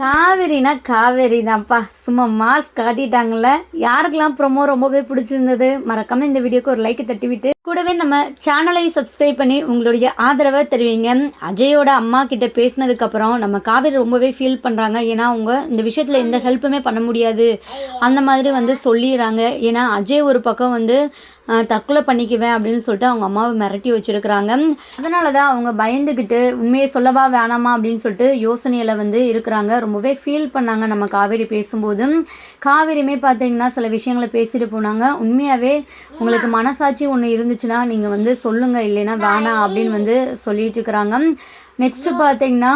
காவேரினா காவேரி தான்ப்பா சும்மா மாஸ் காட்டிட்டாங்கல்ல. யாருக்கெல்லாம் ப்ரொமோ ரொம்பவே பிடிச்சிருந்தது மறக்காம இந்த வீடியோக்கு ஒரு லைக் தட்டி விட்டு கூடவே நம்ம சேனலையும் சப்ஸ்கிரைப் பண்ணி உங்களுடைய ஆதரவை தருவீங்க. அஜயோட அம்மா கிட்ட பேசினதுக்கப்புறம் நம்ம காவேரி ரொம்பவே ஃபீல் பண்ணுறாங்க ஏன்னா அவங்க இந்த விஷயத்தில் எந்த ஹெல்ப்புமே பண்ண முடியாது. அந்த மாதிரி வந்து சொல்லிடுறாங்க. ஏன்னா அஜய் ஒரு பக்கம் வந்து தற்கொலை பண்ணிக்குவேன் அப்படின்னு சொல்லிட்டு அவங்க அம்மாவை மிரட்டி வச்சிருக்கிறாங்க. அதனால தான் அவங்க பயந்துக்கிட்டு உண்மையை சொல்லவா வேணாமா? அப்படின்னு சொல்லிட்டு யோசனையில் வந்து இருக்கிறாங்க. ரொம்பவே ஃபீல் பண்ணாங்க நம்ம காவேரி பேசும்போது காவேரியுமே பார்த்தீங்கன்னா சில விஷயங்களை பேசிட்டு போனாங்க. உண்மையாகவே உங்களுக்கு மனசாட்சி ஒன்று இருந்துச்சுன்னா நீங்கள் வந்து சொல்லுங்கள் இல்லைன்னா வேணாம் அப்படின்னு வந்து சொல்லிட்டு இருக்கிறாங்க. நெக்ஸ்ட்டு பார்த்தீங்கன்னா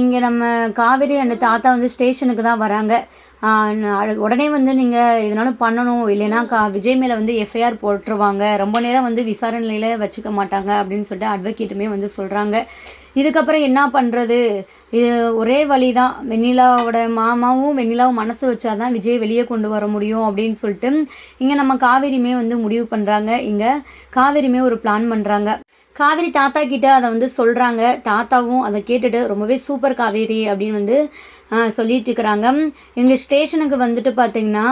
இங்கே நம்ம காவேரி அண்ட் தாத்தா வந்து ஸ்டேஷனுக்கு தான் வராங்க. உடனே வந்து நீங்கள் இதனாலும் பண்ணணும். இல்லைன்னா கா விஜய் மேலே வந்து எஃப்ஐஆர் போட்டுருவாங்க. ரொம்ப நேரம் வந்து விசாரணையில் வச்சுக்க மாட்டாங்க அப்படின்னு சொல்லிட்டு அட்வொகேட்டுமே வந்து சொல்கிறாங்க இதுக்கப்புறம் என்ன பண்ணுறது இது ஒரே வழி தான் வெண்ணிலாவோட மாமாவும் வெண்ணிலாவும் மனசு வச்சாதான் விஜய் வெளியே கொண்டு வர முடியும் அப்படின்னு சொல்லிட்டு இங்கே நம்ம காவேரியுமே வந்து முடிவு பண்ணுறாங்க இங்கே காவேரியுமே ஒரு பிளான் பண்ணுறாங்க காவேரி தாத்தா கிட்ட அதை வந்து சொல்கிறாங்க தாத்தாவும் அதை கேட்டுட்டு ரொம்பவே சூப்பர் காவேரி அப்படின்னு வந்து சொல்லிட்டு இருக்கிறாங்க. எங்கள் ஸ்டேஷனுக்கு வந்துட்டு பார்த்தீங்கன்னா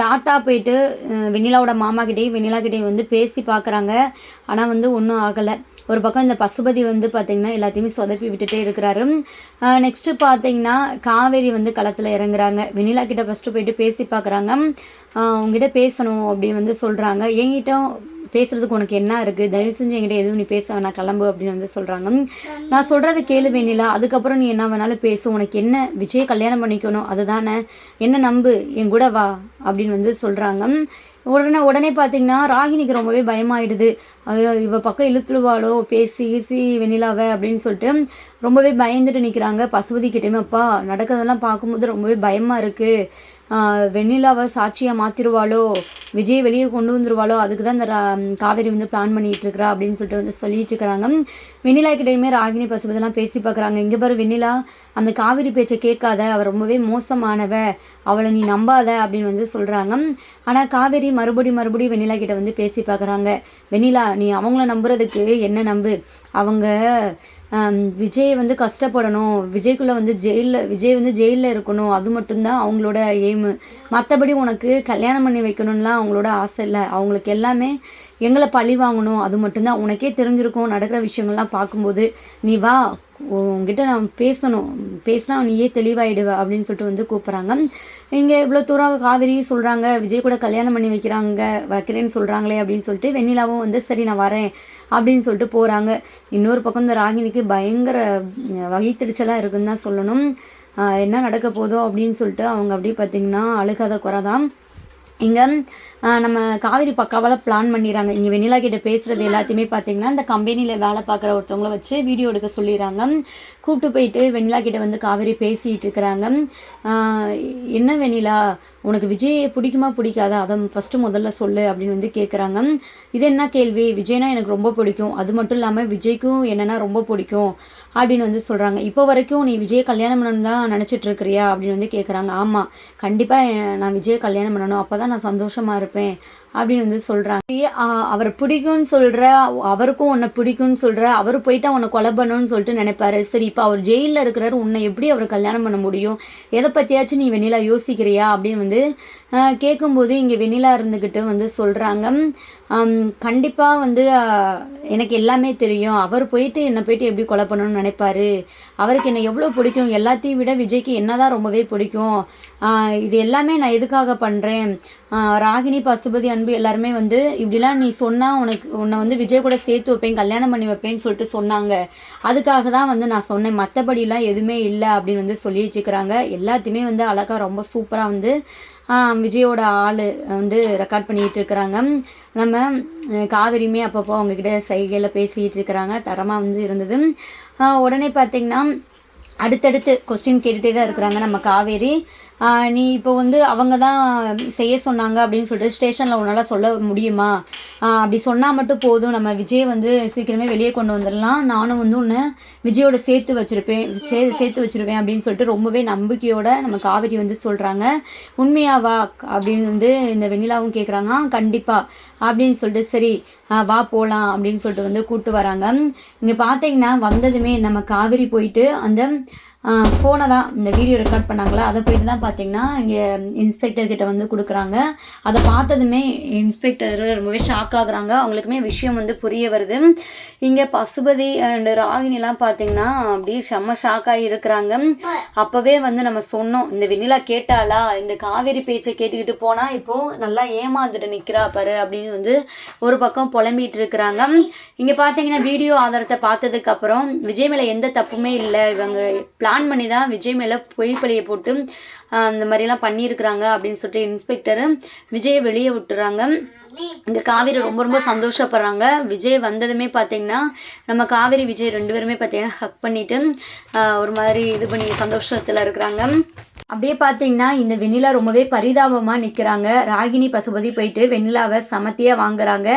தாத்தா போயிட்டு வெண்ணிலாவோட மாமா கிட்டேயும் வெண்ணிலா கிட்டேயும் வந்து பேசி பார்க்குறாங்க ஆனால் வந்து ஒன்றும் ஆகலை. ஒரு பக்கம் இந்த பசுபதி வந்து பார்த்திங்கன்னா எல்லாத்தையுமே சொதப்பி விட்டுட்டே இருக்கிறாரு. நெக்ஸ்ட்டு பார்த்தீங்கன்னா காவேரி வந்து களத்தில் இறங்குறாங்க. வெண்ணிலா கிட்ட ஃபஸ்ட்டு போயிட்டு பேசி பார்க்குறாங்க உங்ககிட்ட பேசணும் அப்படின்னு வந்து சொல்கிறாங்க என்கிட்ட பேசுறதுக்கு உனக்கு என்ன இருக்குது தயவு செஞ்சு என்கிட்ட எதுவும் நீ பேச வேணா கிளம்பு அப்படின்னு வந்து சொல்கிறாங்க நான் சொல்கிறது கேளு வேணிலா. அதுக்கப்புறம் நீ என்ன வேணாலும் பேசு. உனக்கு என்ன விஜய் கல்யாணம் பண்ணிக்கணும்? அதுதானே. என்ன நம்பு? என் கூட வா அப்படின்னு வந்து சொல்கிறாங்க உடனே உடனே பார்த்தீங்கன்னா ராகினிக்கு ரொம்பவே பயமாயிடுது. இவ பக்கம் இழுத்துடுவாளோ? பேசி ஈசி வெண்ணிலாவை அப்படின்னு சொல்லிட்டு ரொம்பவே பயந்துட்டு நிற்கிறாங்க பசுபதி கிட்டேயுமே அப்பா நடக்கிறதெல்லாம் பார்க்கும்போது ரொம்பவே பயமாக இருக்குது வெண்ணிலாவை சாட்சியாக மாற்றிடுவாளோ விஜய் வெளியே கொண்டு வந்துருவாளோ? அதுக்கு தான் இந்த ரா- காவேரி வந்து பிளான் பண்ணிகிட்டு இருக்கிறா அப்படின்னு சொல்லிட்டு வந்து சொல்லிட்டு இருக்கிறாங்க. வெண்ணிலா கிட்டேயுமே ராகினி பசுபதிலாம் பேசி பார்க்குறாங்க இங்கே பாரு வெண்ணிலா அந்த காவிரி பேச்சை கேட்காத. அவள் ரொம்பவே மோசமானவ. அவளை நீ நம்பாத அப்படின்னு வந்து சொல்கிறாங்க ஆனால் காவேரி மறுபடி மறுபடியும் வெண்ணிலா கிட்ட வந்து பேசி பார்க்குறாங்க வெண்ணிலா நீ அவங்கள நம்புறதுக்கு என்ன நம்பு? அவங்க விஜய் வந்து கஷ்டப்படணும். விஜய்க்குள்ளே வந்து ஜெயிலில் விஜய் வந்து ஜெயிலில் இருக்கணும். அது மட்டும்தான் அவங்களோட எய்மு மற்றபடி உனக்கு கல்யாணம் பண்ணி வைக்கணும்லாம் அவங்களோட ஆசை இல்லை. அவங்களுக்கு எல்லாமே எங்களை பழி வாங்கணும். அது மட்டும்தான். உனக்கே தெரிஞ்சிருக்கும். நடக்கிற விஷயங்கள்லாம் பார்க்கும்போது நீ வா உங்ககிட்ட நான் பேசணும். பேசினா நீயே தெளிவாயிடுவ அப்படின்னு சொல்லிட்டு வந்து கூப்பிட்றாங்க. இங்கே இவ்வளோ தூரம் காவிரி சொல்கிறாங்க விஜய் கூட கல்யாணம் பண்ணி வைக்கிறாங்க வைக்கிறேன்னு சொல்கிறாங்களே அப்படின்னு சொல்லிட்டு வெண்ணிலாவும் வந்து சரி நான் வரேன் அப்படின்னு சொல்லிட்டு போகிறாங்க இன்னொரு பக்கம் இந்த ராகினிக்கு பயங்கர வகைத்திருச்சலாக இருக்குன்னு தான் சொல்லணும். என்ன நடக்க போதோ அப்படின்னு சொல்லிட்டு அவங்க அப்படியே பார்த்தீங்கன்னா அழுகாத குறை தான் இங்கே நம்ம காவேரி பக்காவால் பிளான் பண்ணிடுறாங்க. இங்கே வெண்ணிலா கிட்ட பேசுகிறது எல்லாத்தையுமே பார்த்தீங்கன்னா இந்த கம்பெனியில் வேலை பார்க்குற ஒருத்தவங்கள வச்சு வீடியோ எடுக்க சொல்லிடுறாங்க. கூப்பிட்டு போயிட்டு வெண்ணிலா கிட்ட வந்து காவேரி பேசிகிட்டு இருக்கிறாங்க. என்ன வெண்ணிலா உனக்கு விஜய் பிடிக்குமா பிடிக்காதா? அதை ஃபஸ்ட்டு முதல்ல சொல்லு அப்படின்னு வந்து கேட்குறாங்க இது என்ன கேள்வி? விஜய்னா எனக்கு ரொம்ப பிடிக்கும். அது மட்டும் இல்லாமல் விஜய்க்கும் என்னென்னா ரொம்ப பிடிக்கும் அப்படின்னு வந்து சொல்கிறாங்க இப்போ வரைக்கும் நீ விஜய் கல்யாணம் பண்ணணும் தான் நினச்சிட்ருக்கிறியா அப்படின்னு வந்து கேட்குறாங்க ஆமாம் கண்டிப்பாக நான் விஜய் கல்யாணம் பண்ணணும். அப்போ தான் நான் சந்தோஷமாக இருப்பேன். அப்படின்னு வந்து சொல்கிறாங்க அவர் பிடிக்கும்னு சொல்கிற அவருக்கும் உன்னை பிடிக்கும்னு சொல்கிற அவர் போயிட்டா உன்னை கொலை பண்ணணும்னு சொல்லிட்டு நினைப்பாரு. சரி இப்போ அவர் ஜெயிலில் இருக்கிறாரு உன்னை எப்படி அவர் கல்யாணம் பண்ண முடியும்? எதை பற்றியாச்சும் நீ வெண்ணிலா யோசிக்கிறியா? அப்படின்னு வந்து கேட்கும்போது இங்கே வெண்ணிலா இருந்துக்கிட்டு வந்து சொல்கிறாங்க கண்டிப்பாக வந்து எனக்கு எல்லாமே தெரியும். அவர் போயிட்டு என்னை போயிட்டு எப்படி கொலை பண்ணணும்னு நினைப்பாரு. அவருக்கு என்னை எவ்வளோ பிடிக்கும். எல்லாத்தையும் விட விஜய்க்கு என்ன தான் ரொம்பவே பிடிக்கும். இது எல்லாமே நான் எதுக்காக பண்ணுறேன் ராகினி பசுபதி அன்பு எல்லாருமே வந்து இப்படிலாம் நீ சொன்னால் உனக்கு உன்னை வந்து விஜய் கூட சேர்த்து வைப்பேன் கல்யாணம் பண்ணி வைப்பேன்னு சொல்லிட்டு சொன்னாங்க. அதுக்காக தான் வந்து நான் சொன்னேன். மற்றபடிலாம் எதுவுமே இல்லை அப்படின்னு வந்து சொல்லி வச்சுக்கிறாங்க எல்லாத்தையுமே வந்து அழகாக ரொம்ப சூப்பராக வந்து விஜயோட ஆள் வந்து ரெக்கார்ட் பண்ணிகிட்டு இருக்கிறாங்க. நம்ம காவிரியுமே அப்பப்போ அவங்கக்கிட்ட சைகையில் பேசிகிட்டு இருக்கிறாங்க. தரமாக வந்து இருந்தது. உடனே பார்த்தீங்கன்னா அடுத்தடுத்து கொஸ்டின் கேட்டுகிட்டே தான் இருக்கிறாங்க நம்ம காவேரி. நீ இப்போ வந்து அவங்க தான் செய்ய சொன்னாங்க அப்படின்னு சொல்லிட்டு ஸ்டேஷனில் உன்னால் சொல்ல முடியுமா? அப்படி சொன்னால் மட்டும் போதும். நம்ம விஜய் வந்து சீக்கிரமே வெளியே கொண்டு வந்துடலாம். நானும் வந்து உன்னை விஜயோட சேர்த்து வச்சுருப்பேன். சே சேர்த்து வச்சுருவேன் அப்படின்னு சொல்லிட்டு ரொம்பவே நம்பிக்கையோட நம்ம காவேரி வந்து சொல்கிறாங்க உண்மையாவா? அப்படின்னு வந்து இந்த வெண்ணிலாவும் கேட்குறாங்க கண்டிப்பாக அப்படின்னு சொல்லிட்டு சரி வா போகலாம் அப்படின்னு சொல்லிட்டு வந்து கூப்பிட்டு வராங்க. இங்கே பார்த்தீங்கன்னா வந்ததுமே நம்ம காவேரி போயிட்டு அந்த ஃபோனை தான் இந்த வீடியோ ரெக்கார்ட் பண்ணாங்களா? அதை போயிட்டு தான் பார்த்தீங்கன்னா இங்கே இன்ஸ்பெக்டர் கிட்ட வந்து கொடுக்குறாங்க. அதை பார்த்ததுமே இன்ஸ்பெக்டர் ரொம்பவே ஷாக் ஆகுறாங்க. அவங்களுக்குமே விஷயம் வந்து புரிய வருது. இங்கே பசுபதி அண்ட் ராகினிலாம் பார்த்தீங்கன்னா அப்படியே செம்ம ஷாக் இருக்கிறாங்க. அப்போவே வந்து நம்ம சொன்னோம் இந்த வெண்ணிலா கேட்டாளா? இந்த காவேரி பேச்சை கேட்டுக்கிட்டு போனால் இப்போது நல்லா ஏமாந்துட்டு நிற்கிறா பாரு அப்படின்னு வந்து ஒரு பக்கம் புலம்பிட்டு இருக்கிறாங்க. இங்கே பார்த்தீங்கன்னா வீடியோ ஆதாரத்தை பார்த்ததுக்கப்புறம் விஜய் மேலே எந்த தப்புமே இல்லை. இவங்க பிளான் பண்ணி தான் விஜய் மேலே பொய் பழியை போட்டு அந்த இந்த மாதிரிலாம் பண்ணியிருக்கிறாங்க அப்படின்னு சொல்லிட்டு இன்ஸ்பெக்டரு விஜயை வெளியே விட்டுறாங்க. இங்கே காவேரி ரொம்ப ரொம்ப சந்தோஷப்படுறாங்க. விஜய் வந்ததுமே பார்த்தீங்கன்னா நம்ம காவேரி விஜய் ரெண்டு பேருமே பார்த்தீங்கன்னா ஹக் பண்ணிவிட்டு ஒரு மாதிரி இது பண்ணி சந்தோஷத்தில் இருக்கிறாங்க. அப்படியே பார்த்தீங்கன்னா இந்த வெண்ணிலா ரொம்பவே பரிதாபமாக நிற்கிறாங்க ராகினி பசுபதி போயிட்டு வெண்ணிலாவை சமத்தியாக வாங்குறாங்க.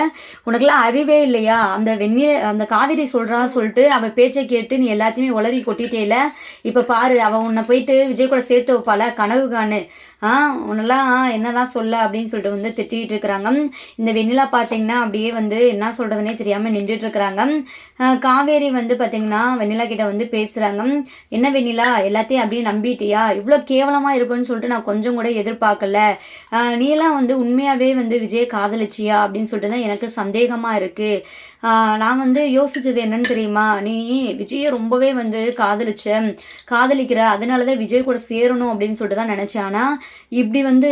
உனக்கெல்லாம் அறிவே இல்லையா? அந்த வெண்ணில அந்த காவேரி சொல்கிறான்னு சொல்லிட்டு அவள் பேச்சை கேட்டு நீ எல்லாத்தையுமே உளறி கொட்டிட்டே இல்லை இப்போ பாரு அவள் உன்னை போயிட்டு விஜய் கூட சேர்த்து வைப்பாள? கனவு காணு. ஆ உன்னெல்லாம் என்னதான் சொல்ல அப்படின்னு சொல்லிட்டு வந்து திட்டிகிட்டு இருக்கிறாங்க. இந்த வெண்ணிலா பார்த்தீங்கன்னா அப்படியே வந்து என்ன சொல்கிறதுனே தெரியாமல் நின்றுட்டு இருக்கிறாங்க. காவேரி வந்து பார்த்தீங்கன்னா வெண்ணிலா கிட்ட வந்து பேசுகிறாங்க என்ன வெண்ணிலா எல்லாத்தையும் அப்படியே நம்பிட்டியா? இவ்வளோ கேவலமாக இருப்பேன்னு சொல்லிட்டு நான் கொஞ்சம் கூட எதிர்பார்க்கல. நீலாம் வந்து உண்மையாகவே வந்து விஜய் காதலிச்சியா அப்படின்னு சொல்லிட்டு தான் எனக்கு சந்தேகமாக இருக்குது நான் வந்து யோசிச்சது என்னன்னு தெரியுமா? நீ விஜயை ரொம்பவே வந்து காதலிச்ச காதலிக்கிற அதனால தான் விஜய் கூட சேரணும் அப்படின்னு சொல்லிட்டு தான் நினச்சேன். ஆனால் இப்படி வந்து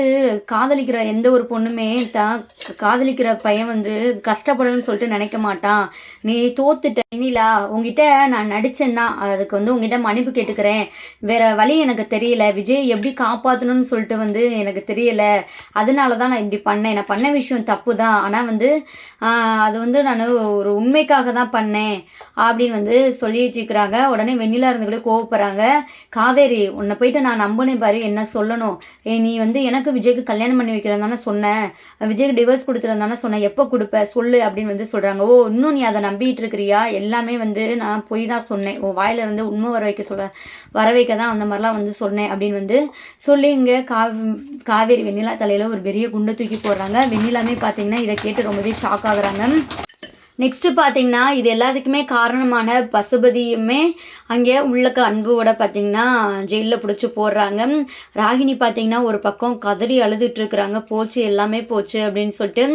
காதலிக்கிற எந்த ஒரு பொண்ணுமே தான் காதலிக்கிற பையன் வந்து கஷ்டப்படணும்னு சொல்லிட்டு நினைக்க மாட்டான். நீ தோத்துட்ட வெண்ணிலா உங்ககிட்ட நான் நடிச்சேன் தான். அதுக்கு வந்து உங்ககிட்ட மன்னிப்பு கேட்டுக்கிறேன். வேற வழி எனக்கு தெரியல. விஜய் எப்படி காப்பாற்றணும்னு சொல்லிட்டு வந்து எனக்கு தெரியல. அதனால தான் நான் இப்படி பண்ணேன். நான் பண்ண விஷயம் தப்பு தான் ஆனால் வந்து அது வந்து நான் ஒரு உண்மைக்காக தான் பண்ணேன் அப்படின்னு வந்து சொல்லிட்டு இருக்கிறாங்க. உடனே வெண்ணிலா இருந்து கூட கோவப்படுறாங்க. காவேரி உன்னை போயிட்டு நான் நம்பினேன் பாரு என்ன சொல்லணும்? ஏ நீ வந்து எனக்கு விஜய்க்கு கல்யாணம் பண்ணி வைக்கிறேன் தானே சொன்னேன் விஜய்க்கு டிவோர்ஸ் கொடுத்துருந்தானே சொன்னேன் எப்போ கொடுப்ப? சொல்லு அப்படின்னு வந்து சொல்கிறாங்க ஓ இன்னும் நீ அதை நம்பிட்டு இருக்கிறியா? எல்லாமே வந்து நான் பொய் தான் சொன்னேன். உன் வாயிலிருந்து உண்மை வர வைக்க சொல்ல வர வைக்க தான் அந்த மாதிரிலாம் வந்து சொன்னேன் அப்படின்னு வந்து சொல்லி இங்கே காவி காவேரி வெண்ணிலா தலையில் ஒரு பெரிய குண்டை தூக்கி போடுறாங்க. வெண்ணிலாமே பார்த்தீங்கன்னா இதை கேட்டு ரொம்பவே ஷாக் ஆகுறாங்க. நெக்ஸ்ட்டு பார்த்தீங்கன்னா இது எல்லாத்துக்குமே காரணமான பசுபதியுமே அங்கே உள்ளக்க அன்போட பார்த்தீங்கன்னா ஜெயிலில் பிடிச்சி போடுறாங்க. ராகினி பார்த்தீங்கன்னா ஒரு பக்கம் கதறி அழுதுட்டுருக்குறாங்க. போச்சு எல்லாமே போச்சு அப்படின்னு சொல்லிட்டு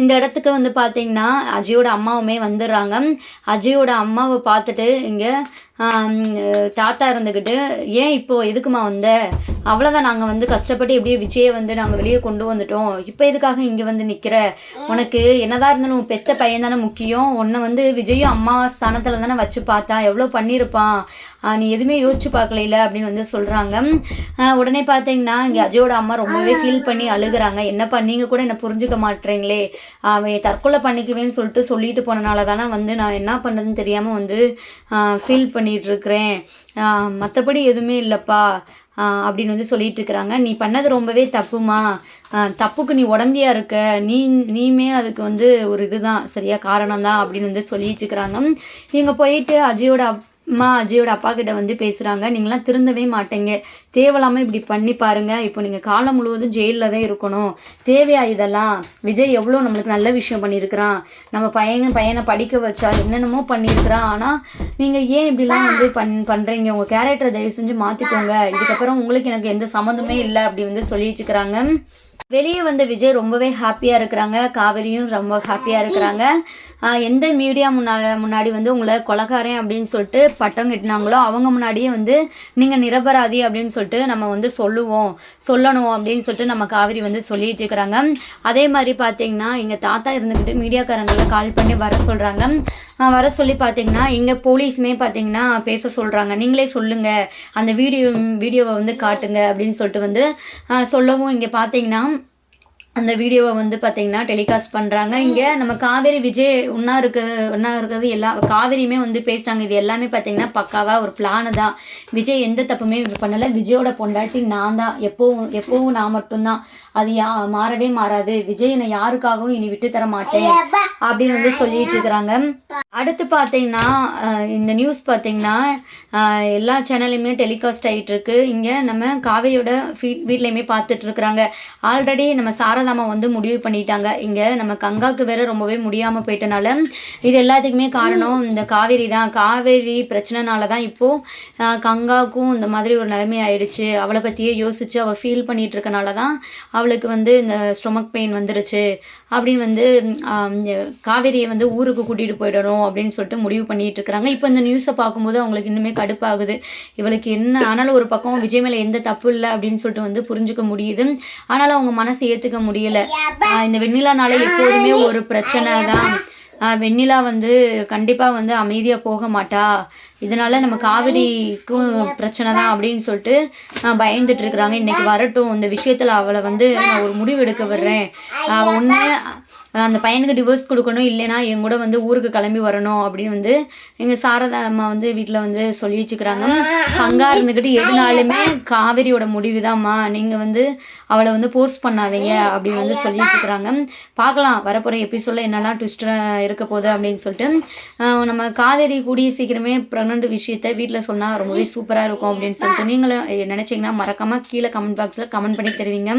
இந்த இடத்துக்கு வந்து பார்த்தீங்கன்னா அஜயோட அம்மாவுமே வந்துடுறாங்க. அஜயோட அம்மாவை பார்த்துட்டு இங்கே தாத்தா இருந்துக்கிட்டு ஏன் இப்போது எதுக்குமா வந்த? அவ்வளோதான் நாங்கள் வந்து கஷ்டப்பட்டு எப்படியோ விஜயை வந்து நாங்கள் வெளியே கொண்டு வந்துட்டோம். இப்போ எதுக்காக இங்கே வந்து நிற்கிற உனக்கு என்னதான் இருந்தாலும் உன் பெத்த பையன் தானே முக்கியம். உன்னை வந்து விஜயும் அம்மா ஸ்தானத்தில் தானே வச்சு பார்த்தா. எவ்வளோ பண்ணியிருப்பான்? நீ எதுவுமே யோசிச்சு பார்க்கல அப்படின்னு வந்து சொல்கிறாங்க உடனே பார்த்தீங்கன்னா இங்கே அஜயோட அம்மா ரொம்பவே ஃபீல் பண்ணி அழுகுறாங்க. என்னப்பா நீங்கள் கூட என்னை புரிஞ்சுக்க மாட்டீங்களே அவன் தற்கொலை பண்ணிக்குவேன்னு சொல்லிட்டு சொல்லிட்டு போனனால தானே வந்து நான் என்ன பண்ணுறதுன்னு தெரியாமல் வந்து ஃபீல் பண்ணி இருக்கிறேன் மற்றபடி எதுவுமே இல்லைப்பா. ஆஹ் அப்படின்னு வந்து சொல்லிட்டு இருக்கிறாங்க நீ பண்ணது ரொம்பவே தப்புமா? தப்புக்கு நீ உடந்தையா இருக்க. நீ நீயுமே அதுக்கு வந்து ஒரு இதுதான். சரியா காரணம் தான் அப்படின்னு வந்து சொல்லிட்டு இருக்கிறாங்க இவங்க போயிட்டு அஜயோட அம்மா அஜயோட அப்பா கிட்ட வந்து பேசுகிறாங்க நீங்களாம் திருந்தவே மாட்டேங்க. தேவையில்லாமல் இப்படி பண்ணி பாருங்கள் இப்போ நீங்கள் காலம் முழுவதும் ஜெயிலில் தான் இருக்கணும். தேவையா இதெல்லாம்? விஜய் எவ்வளோ நம்மளுக்கு நல்ல விஷயம் பண்ணியிருக்கிறான். நம்ம பையன் பையனை படிக்க வச்சா என்னென்னமோ பண்ணியிருக்கிறான். ஆனால் நீங்கள் ஏன் இப்படிலாம் வந்து பண் பண்ணுறீங்க உங்கள் கேரக்டரை தயவு செஞ்சு மாற்றிக்கோங்க இதுக்கப்புறம் உங்களுக்கு எனக்கு எந்த சம்மந்தமே இல்லை அப்படி வந்து சொல்லி வச்சுக்கிறாங்க வெளியே வந்த விஜய் ரொம்பவே ஹாப்பியாக இருக்கிறாங்க. காவேரியும் ரொம்ப ஹாப்பியாக இருக்கிறாங்க. எந்த மீடியா முன்னால் முன்னாடி வந்து உங்களை கொலகாரன் அப்படின்னு சொல்லிட்டு பட்டம் கட்டினாங்களோ அவங்க முன்னாடியே வந்து நீங்கள் நிரபராதி அப்படின்னு சொல்லிட்டு நம்ம வந்து சொல்லுவோம் சொல்லணும் அப்படின்னு சொல்லிட்டு நம்ம காவிரி வந்து சொல்லிட்டு இருக்கிறாங்க. அதே மாதிரி பார்த்தீங்கன்னா எங்கள் தாத்தா இருந்துக்கிட்டு மீடியாக்காரங்களை கால் பண்ணி வர சொல்கிறாங்க வர சொல்லி பார்த்தீங்கன்னா இங்கே போலீஸுமே பார்த்தீங்கன்னா பேச சொல்கிறாங்க நீங்களே சொல்லுங்கள் அந்த வீடியோ வீடியோவை வந்து காட்டுங்க அப்படின்னு சொல்லிட்டு வந்து சொல்லவும் இங்கே பார்த்தீங்கன்னா அந்த வீடியோவை வந்து பார்த்தீங்கன்னா டெலிகாஸ்ட் பண்ணுறாங்க இங்கே நம்ம காவேரி விஜய் ஒன்றா இருக்க ஒன்றா இருக்கிறது எல்லா காவேரியுமே வந்து பேசுகிறாங்க இது எல்லாமே பார்த்தீங்கன்னா பக்காவாக ஒரு பிளானு தான். விஜய் எந்த தப்புமே பண்ணலை. விஜயோட பொண்டாட்டி நான் தான். எப்போவும் எப்போவும் நான் மட்டும்தான். அது யா மாறவே மாறாது. விஜய் என்னை யாருக்காகவும் இனி விட்டு தர மாட்டேன் அப்படின்னு வந்து சொல்லிட்டு இருக்கிறாங்க. அடுத்து பார்த்தீங்கன்னா இந்த நியூஸ் பார்த்தீங்கன்னா எல்லா சேனல்லையுமே டெலிகாஸ்ட் ஆகிட்டு இருக்கு இங்கே நம்ம காவேரியோட ஃபீட் வீட்லேயுமே பார்த்துட்டு இருக்கிறாங்க. ஆல்ரெடி நம்ம சாரதா சாரதாமா வந்து முடிவு பண்ணிட்டாங்க. இங்கே நம்ம கங்காவுக்கு வேற ரொம்பவே முடியாமல் போயிட்டனால இது எல்லாத்துக்குமே காரணம் இந்த காவேரி தான். காவேரி பிரச்சனைனால தான் இப்போது கங்காவுக்கும் இந்த மாதிரி ஒரு நிலைமை ஆயிடுச்சு. அவளை பற்றியே யோசிச்சு அவள் ஃபீல் பண்ணிட்டு இருக்கனால தான் அவளுக்கு வந்து இந்த ஸ்டொமக் பெயின் வந்துருச்சு அப்படின்னு வந்து காவேரியை வந்து ஊருக்கு கூட்டிகிட்டு போயிடணும் அப்படின்னு சொல்லிட்டு முடிவு பண்ணிட்டு இருக்கிறாங்க. இப்போ இந்த நியூஸை பார்க்கும்போது அவங்களுக்கு இன்னுமே கடுப்பாகுது. இவளுக்கு என்ன ஆனாலும் ஒரு பக்கம் விஜய் மேலே எந்த தப்பு இல்லை அப்படின்னு சொல்லிட்டு வந்து புரிஞ்சுக்க முடியுது. ஆனாலும் அவங்க மனசு ஏற்றுக்க முடியல. இந்த வெண்ணிலானால எப்போதுமே ஒரு பிரச்சனை தான் வெண்ணிலா வந்து கண்டிப்பாக வந்து அமைதியாக போக மாட்டா. இதனால நம்ம காவிரிக்கும் பிரச்சனை தான் அப்படின்னு சொல்லிட்டு பயந்துட்டு இருக்கிறாங்க. இன்னைக்கு வரட்டும் இந்த விஷயத்தில் அவளை வந்து நான் ஒரு முடிவு எடுக்க வர்றேன் ஒன்று அந்த பையனுக்கு டிவோர்ஸ் கொடுக்கணும் இல்லைன்னா என் கூட வந்து ஊருக்கு கிளம்பி வரணும் அப்படின்னு வந்து எங்கள் சாரதா அம்மா வந்து வீட்டில் வந்து சொல்லி வச்சுக்கிறாங்க. பங்கா இருந்துக்கிட்டு எதுனாலுமே காவேரியோட முடிவு தான்மா நீங்கள் வந்து அவளை வந்து போர்ஸ் பண்ணாதீங்க அப்படின்னு வந்து சொல்லி வச்சுக்கிறாங்க. பார்க்கலாம் வரப்போகிற எபிசோடில் என்னெல்லாம் ட்விஸ்டாக இருக்க போகுது அப்படின்னு சொல்லிட்டு. நம்ம காவேரி கூடிய சீக்கிரமே ப்ரெக்னென்ட் விஷயத்த வீட்டில் சொன்னால் ரொம்பவே சூப்பராக இருக்கும் அப்படின்னு சொல்லிட்டு நீங்களும் நினச்சிங்கன்னா மறக்காமல் கீழே கமெண்ட் பாக்ஸில் கமெண்ட் பண்ணி தருவீங்க.